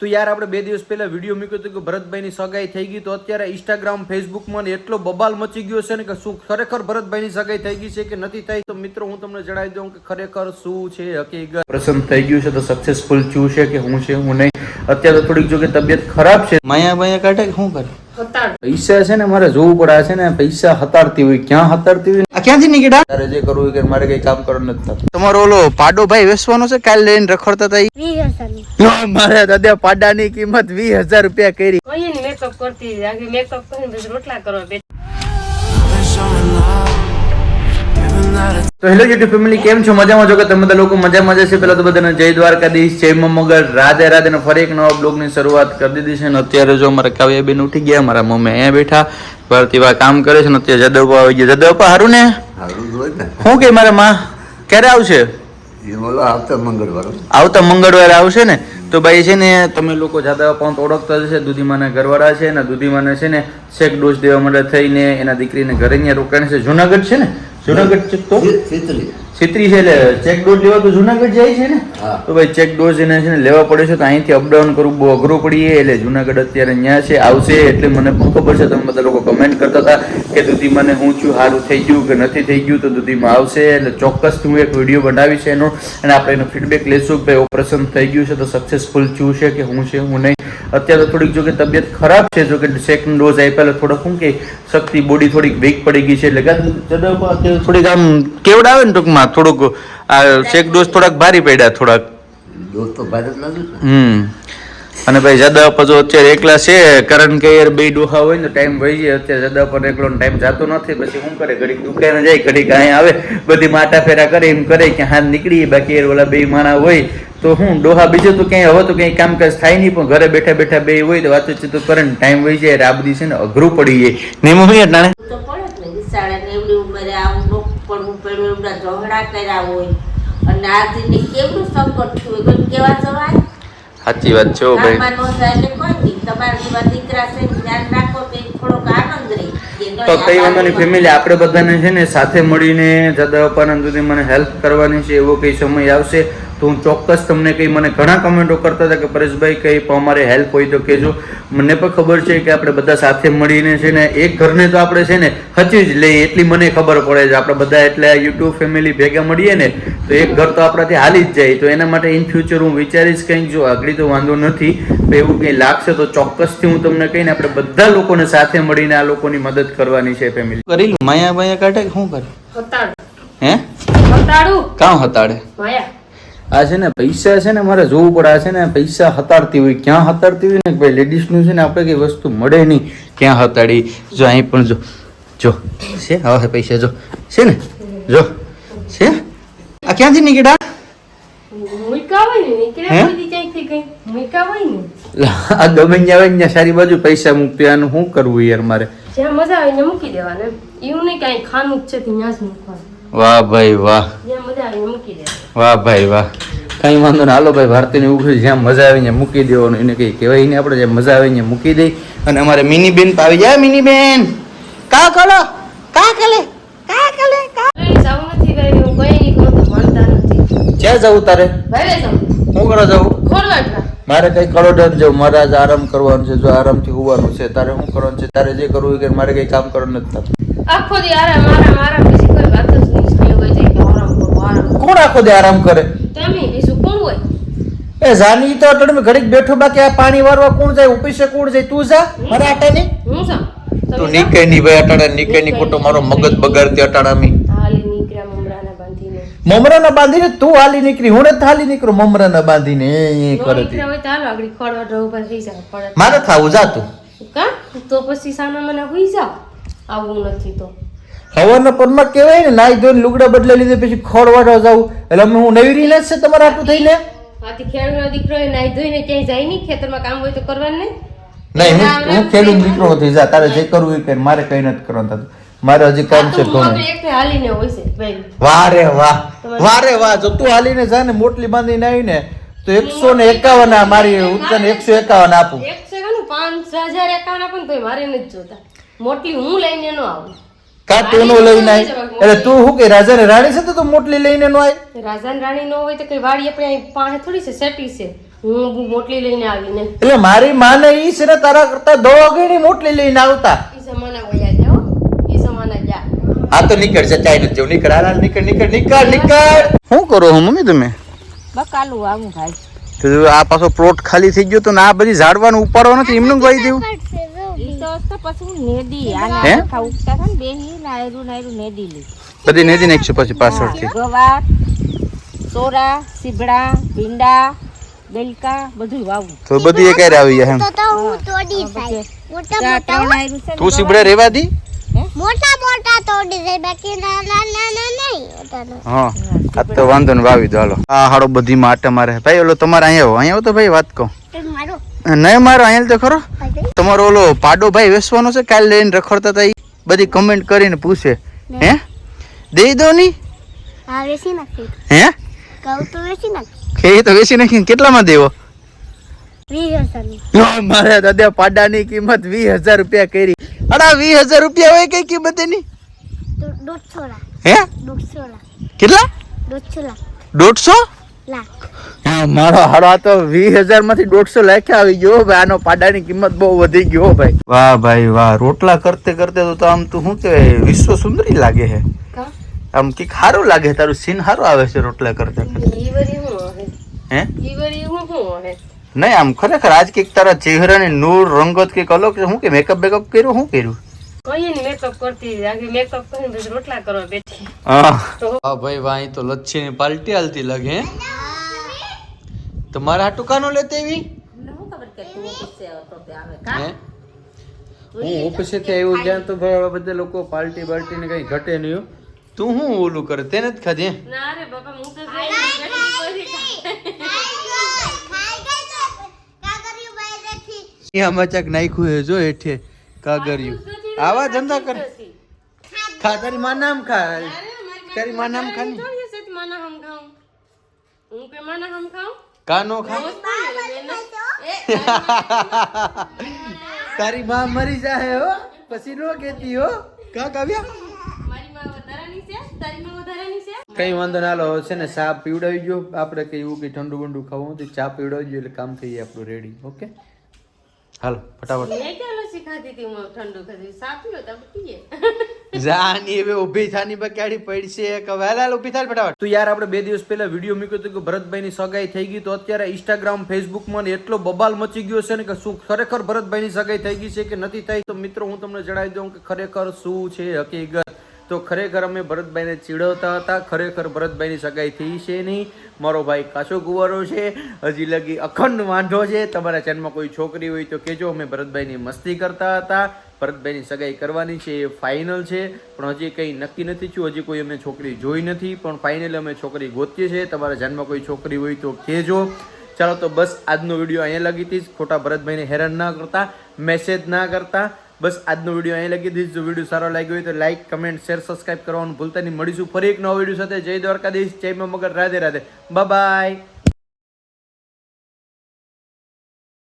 તો યાર આપણે બે દિવસ પહેલા વીડિયો મૂક્યો હતો કે ભરતભાઈની સગાઈ થઈ ગઈ તો અત્યારે ઇન્સ્ટાગ્રામ ફેસબુકમાં એટલો બબાલ મચી ગયો છે ને કે શું ખરેખર ભરતભાઈની સગાઈ થઈ ગઈ છે કે નથી થઈ? તો મિત્રો હું તમને જણાવી દઉં કે ખરેખર શું છે હકીકત. પ્રસન્ન થઈ ગયું છે તો સક્સેસફુલ થયું છે કે હું છે હું નહીં? અત્યારે થોડીક જો કે તબિયત ખરાબ છે. માયા બાયા કાઢે કે શું કરે? પૈસા છે ને મારે જોવું પડે છે ને પૈસા હતારતી હોય ક્યાં હતારતી હોય? આ ક્યાંથી નીકળ્યા? તારે જે કરવું હોય કે મારે કઈ કામ કરવાનું નથી થતું. તમારો ઓલો પાડો ભાઈ વેસવાનો છે કાલ લઈને રખડતા હતા મારા મારે દાદા પાડાની કિંમત વીસ હજાર રૂપિયા કરી. મેકઅપ કરતી મેકઅપ કરીને રોટલા કરવા બેઠી. તો હેલો યુટ્યુબ ફેમિલી કેમ છો? મજામાં છો કે તમે બધા લોકો મજામાં જશે પેલા તો બધાને જય દ્વારકાધીશ જય મગર રાધે રાધે ફરી એક નવા બ્લોગની શરૂઆત કરી દીધી છે. અત્યારે જો અમારા કાવ્યાબેન ઉઠી ગયા મારા મમ્મી અહીંયા બેઠા ભારતીવા કામ કરે છે ને અત્યારે જદવપા આવી ગયા. જદવપા હારું ને? સારું ને. શું કે મારા માં? ક્યારે આવશે? આવતા મંગળવાર. આવતા મંગળવારે આવશે ને? તો ભાઈ છે ને તમે લોકો જાદા પણ ઓળખતા જ છે દુધીમાના ઘરવાળા છે ને દુધીમાને છે ને શેક ડોઝ દેવા માટે થઈને એના દીકરીને ઘરે રોકાણ છે. જુનાગઢ છે ને? જુનાગઢ તો? ચિત્રી છેત્રી છે એટલે ચેક ડોઝ લેવા તો જુનાગઢ જાય છે ને? તો ભાઈ ચેક ડોઝ એને છે ને લેવા પડે છે તો અહીંથી અપડાઉન કરવું બહુ અઘરું પડીએ એટલે જુનાગઢ અત્યારે ત્યાં છે આવશે એટલે મને પણ ખબર છે. તમે બધા લોકો કમેન્ટ કરતા હતા કે દુધીમાને હું છું સારું થઈ ગયું કે નથી થઈ ગયું તો દુધીમાં આવશે. એટલે ચોક્કસ હું એક વીડિયો બનાવીશ એનો. અને આપણે એનો ફીડબેક લેશું કે ભાઈ ઓપરેશન થઈ ગયું છે તો સક્સેસફુલ થયું છે કે હું છે હું નહીં. અત્યારે થોડીક જો કે તબિયત ખરાબ છે જો કે સેકન્ડ ડોઝ આપ્યા થોડોક શું કે શક્તિ બોડી થોડીક વીક પડી ગઈ છે. એટલે અત્યારે થોડીક આમ કેવડાવે ને ટૂંકમાં. થોડુંક આ શેક ડોઝ થોડાક ભારી પડ્યા થોડાક. તો જ ને હમ. અને ભાઈ જાદવ જો અત્યારે એકલા છે કારણ કે યાર બે ડોહા હોય ને ટાઈમ વહી જાય અત્યારે જાદા પર એકલો ટાઈમ જતો નથી. પછી શું કરે? ઘડીક દુકાને જાય ઘડીક અહીં આવે. બધી માટા ફેરા કરે એમ કરે કે હાથ નીકળી બાકી યાર ઓલા બે માણા હોય તો હું ડોહા બીજું તો ક્યાંય હવે તો ક્યાંય કામકાજ થાય નહીં પણ ઘરે બેઠા બેઠા બે હોય તો વાતચીત તો કરે ને ટાઈમ વહી જાય આ બધી છે ને અઘરું પડી જાય. નહીં મમ્મી અટાણે તો પડે ને વિશાળાને એવડી ઉંમરે આવું પડવું પડ્યું એમના ઝઘડા કર્યા હોય. અને આજને કેવું સંકટ થયું કોઈ કેવા જવાય? સાચી વાત છે ભાઈ. ન જાય એટલે કોઈ નહીં. તમારા જેવા દીકરા છે ધ્યાન રાખો તો થોડોક આનંદ રહે. નહીં, તો કઈ આ વાંધોની ફેમિલી આપણે બધાને છે ને સાથે મળીને જદા અપાનંદ સુધી મને હેલ્પ કરવાની છે એવો કઈ સમય આવશે. તો હું ચોક્કસ તમને કંઈ મને ઘણા કમેન્ટો કરતા હતા કે પરેશભાઈ કંઈ પણ અમારે હેલ્પ હોય તો કહેજો. મને પણ ખબર છે કે આપણે બધા સાથે મળીને છે ને એક ઘરને તો આપણે છે ને હચી જ લઈએ એટલી મને ખબર પડે છે. આપણે બધા એટલે યુટ્યુબ ફેમિલી ભેગા મળીએ ને તો એક ઘર તો આપણાથી હાલી જ જાય. તો એના માટે ઇન ફ્યુચર હું વિચારીશ કંઈક જો આગળ તો વાંધો નથી તો એવું કંઈ લાગશે તો ચોક્કસથી હું તમને કહીને આપણે બધા લોકોને સાથે મળીને આ લોકોની મદદ કરવાની છે ફેમિલી કરી માયા બાયા કાઢે શું કરે? હે? હતાડું? કાં હતાડે? માયા. આ છે ને પૈસા છે ને મારે જોવું પડે. આ છે ને પૈસા હતાડતી હોય. ક્યાં હતાડતી હોય ને ભાઈ લેડીઝનું છે ને આપણે કઈ વસ્તુ મળે નહીં. ક્યાં હતાડી? જો અહીં પણ જો. જો. છે? હવે પૈસા જો. છે ને? જો. છે? આ ક્યાંથી નીકળ્યા? આ ગમે આવે સારી બાજુ પૈસા મૂકતી શું કરવું યાર મારે? જ્યાં મજા આવે ત્યાં મૂકી દેવાના. એવું નહીં કાંઈ ખાનું છે ત્યાં જ મૂકવાનું. વાહ ભાઈ વાહ. જ્યાં મજા આવે મૂકી દેવાનું. વાહ ભાઈ વાહ. કઈ વાંધો ના હાલો ભાઈ ભારતીને એવું જ્યાં મજા આવી ને મૂકી દેવાનું એને કઈ કહેવાય નહીં આપણે જ્યાં મજા આવીને ત્યાં મૂકી દઈ. અને અમારે મિની બેન તો આવી જાય મિની બેન કા કલો? કા કલે? કા કલે? કા? જવું નથી કઈ હું કઈ નહીં કહું નથી. ક્યાં જવું તારે? ભાઈ જવું. હું કરો જવું? ખોરવાટવા મારે કઈ કરોડ જવું મારે આજે આરામ કરવાનું છે જો આરામથી હોવાનું છે તારે શું કરવાનું છે? તારે જે કરવું હોય કે મારે કઈ કામ કરવાનું નથી આખો દી આરામ આરામ આરામ બીજી કોઈ વાત જ નહીં હોય કોણ આખો દે આરામ કરે? તમે બીજું કોણ હોય? એ જાની તો અટડમે ઘડીક બેઠો બાકી આ પાણી વારવા કોણ જાય? ઓફિસે કોણ જાય? તું જા મારે આટે હું જા. તું જાઓ? નીકળે ભાઈ અટાણે નીકે ની ખોટો મારો મગજ બગાડતી અટાડામી હાલી નીકળ્યા મમરાના બાંધીને. મમરાના બાંધીને તું હાલી નીકળી. હું નથી હાલી નીકળું મમરાના બાંધીને. એ નો કરતી તો મારે થાવું જાતું કા? તો પછી સાના મને હુઈ જા આવું નથી તો. હવાના પરમાં કહેવાય ને નાઈ ધોઈને લુગડા બદલા લીધે પછી ખોળવાડવા જાવ એટલે અમે હું નવી રીલે છે તમારે આટલું થઈને? આથી ખેડૂતનો દીકરો નાઈ ધોઈને ક્યાંય જાય નહીં ખેતરમાં કામ હોય તો કરવાનું નહીં નહીં હું ખેડૂત દીકરો થઈ જા તારે જે કરવું એ કર મારે કઈ નથી કરવાનું થતું મારે હજી કામ છે તો ઘણું. આપણે હાલીને હોય છે ભાઈ. વાહ રે વાહ જો તું હાલીને જા ને મોટલી બાંધીને આવીને તો એકસો ને એકાવન મારી ઉત્તર એકસો એકાવન આપું. પાંચ હજાર એકાવન આપું ને તોય મારે નથી જોતા. મોટલી હું લઈને નો આવું. કા તું નો લઈને આવી એટલે તું શું કે રાજા ને રાણી છે તો તું મોટલી લઈને નો આવી રાજા ને રાણી નો હોય તો કઈ વાડી આપણે અહીં પાસે થોડી છે સેટી છે. હું મોટલી લઈને આવીને. એટલે મારી માને ઈ છે ને તારા કરતા દો અગણી મોટલી લઈને આવતા. ઈ જમાના વયા જાઓ ઈ જમાના જા આ તો નીકળ છે ચાઈ નથી નીકળ હાલ નીકળ નીકળ નીકળ નીકળ. શું કરો હું મમ્મી તમે? બકાલું આવું ભાઈ તો આ પાછો પ્લોટ ખાલી થઈ ગયો તો ના બધી ઝાડવાનું ઉપાડવા નથી એમનું કહી દેવું. બધી નેદી નાખશું પછી પાછળથી. ગવાર સોરા સીબડા ભીંડા બેલકા બધું વાવું. તો બધી એ ક્યારે આવી જાય એમ? તો સીબડા રેવા દી? મોટા મોટા તોડી જાય બાકી નાના નાના નહીં હા આ તો વાંધો ને વાવી દો હાલો. આ હાડો બધી માટે મારે. ભાઈ ઓલો તમારે અહીંયા આવો. અહીંયા આવો તો ભાઈ વાત કહું. નહીં મારો અહીંયા તો ખરો? તમારો ઓલો પાડો ભાઈ વેસવાનો છે કાલે લઈને રખડતા હતા બધી કમેન્ટ કરીને પૂછે. હે? દઈ દો ની. હા એ તો વેચી નાખી કેટલામાં દેવો? મારે દાદા પાડાની કિંમત વીસ હજાર રૂપિયા કરી. અડા વીસ હજાર રૂપિયા હોય કઈ કિંમત એની હે? કેટલા? દોઢસો? મારો હારો આ તો વીસ હજારમાંથી દોઢસો લાખ્યા આવી ગયો ભાઈ. આનો પાડાની કિંમત બહુ વધી ગયો ભાઈ. વાહ ભાઈ વાહ રોટલા કરતે કરતે તો આમ તું શું કહેવાય વિશ્વ સુંદરી લાગે છે કા? આમ કંઈક સારું લાગે તારું સીન સારું આવે છે રોટલા કરતે કરતે. ઈ વરી હું હે હે? ઈ વરી હું હું હે નહીં આમ ખરેખર આજ કંઈક તારા ચહેરાની નૂર રંગત કંઈક અલગ છે. શું કે મેકઅપ બેકઅપ કર્યું? શું કર્યું? કઈ ની મેકઅપ કરતી આખી મેકઅપ કરીને પછી રોટલા કરવા બેઠી. હા. ભાઈ વાહ અહીં તો લચ્છી ની પાલટી હાલતી લાગે હે? તમારા આ કાનો લેતે આવે? કા હે? હું ઓફિસેથી આવ્યો જ્યાં તો બધા લોકો પાર્ટી બાલ્ટી ને કઈ ઘટે નહીં તું શું ઓલું કરે? તેને જ ખાધી હે? ના રે બાપા હું તો બેઠી મચાક નાખ્યું હે જો હેઠે કાગરિયું આવા ધંધા કર? ખા તારી માં નામ ખા તારી માં નામ ખા હું કે માં નામ ખાઉં? કાનો ખા તારી માં મરી જાય હો પછી નો કેતી હો. કા કાવ્યા? મારી માં વધારાની છે તારી માં વધારાની છે? કઈ વાંધો ના લો છે ને ચા પીવડાવી ગયો આપણે કઈ એવું કઈ ઠંડુ બંડુ ખાવું તો ચા પીવડાવી ગયો એટલે કામ થઈ જાય આપણું રેડી ઓકે હાલો ફટાફટ. ખાધી ઠંડુ ખાધી સાપ્યો તો પીએ. જાની હવે ઊભી થાની બકાડી પડશે. કે વહેલા ઊભી થાય ફટાફટ. તો યાર આપણે બે દિવસ પહેલા વીડિયો મૂક્યો હતો ભરતભાઈની સગાઈ થઈ ગઈ તો અત્યારે ઇન્સ્ટાગ્રામ ફેસબુકમાં ને એટલો બબાલ મચી ગયો છે ને કે શું ખરેખર ભરતભાઈની સગાઈ થઈ ગઈ છે કે નથી થઈ? તો મિત્રો, હું તમને જણાવી દઉં કે ખરેખર શું છે હકીકત. તો ખરેખર અમે ભરતભાઈને ચીડવતા હતા. ખરેખર ભરતભાઈની સગાઈ થઈ છે નહીં. મારો ભાઈ કાચો કુંવરો છે. હજી લગી અખંડ વાંઢો છે. તમારા ચેનલમાં કોઈ છોકરી હોય તો કેજો અમે ભરતભાઈની મસ્તી કરતા હતા. ભરતભાઈની સગાઈ કરવાની છે, એ ફાઇનલ છે. પણ હજી કંઈ નક્કી નથી થયું. હજી કોઈ અમે છોકરી જોઈ નથી. પણ ફાઇનલ અમે છોકરી ગોતીએ છીએ. તમારા ધ્યાનમાં કોઈ છોકરી હોય તો કહેજો. ચાલો તો બસ આજનો વીડિયો અહીંયા લગી હતી. ખોટા ભરતભાઈને હેરાન ના કરતા મેસેજ ના કરતા. બસ આજનો વીડિયો અહીંયા લગી દીધી જો વીડિયો સારો લાગ્યો હોય તો લાઈક કમેન્ટ શેર સબસ્ક્રાઈબ કરવાનું ભૂલતા નહીં. મળીશું ફરી એક નવો વીડિયો સાથે. જય દ્વારકાધીશ. જય મગર. રાધે રાધે. બાય